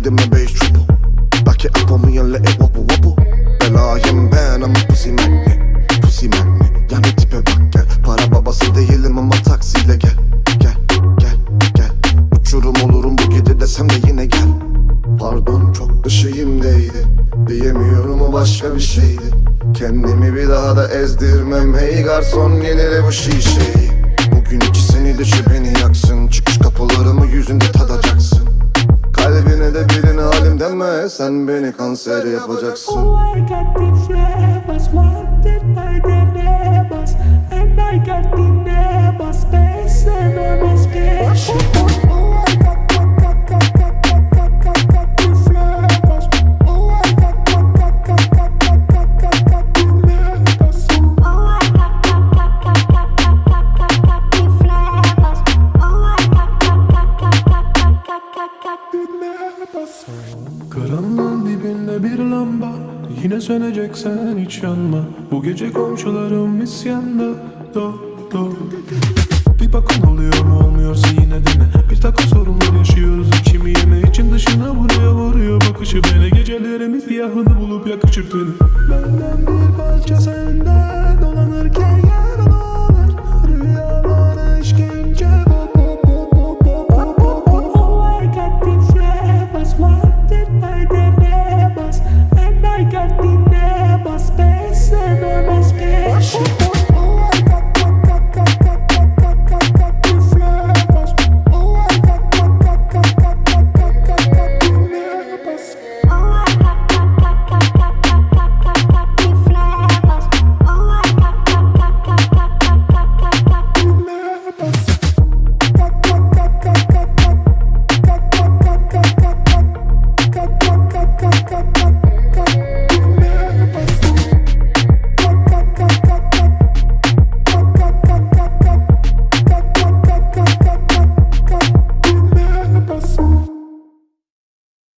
değdi mi beş çubu Belki apamı yerle e wabu wabu Belayım ben ama pussy man başka bir şeydi. Kendimi bir daha da ezdirmem. Hey garson yenile bu şişeyi Bugün ikisini de beni yaksın. Çıkış kapılarımı yüzünde tadacaksın. Kalbine de birini halim deme. Sen beni kanser yapacaksın. Oh, I got the flavors, wanted by the neighbors, and Dibinde bir lamba. Yine söneceksen hiç yanma. Bu gece komşularım isyanda. Do do. Bir bakın oluyor mu olmuyorsa yine dene Bir takım sorunlar yaşıyoruz içimi yeme. İçin dışına buraya vuruyor Bakışı beni. Gecelerimi siyahını bulup yakışır beni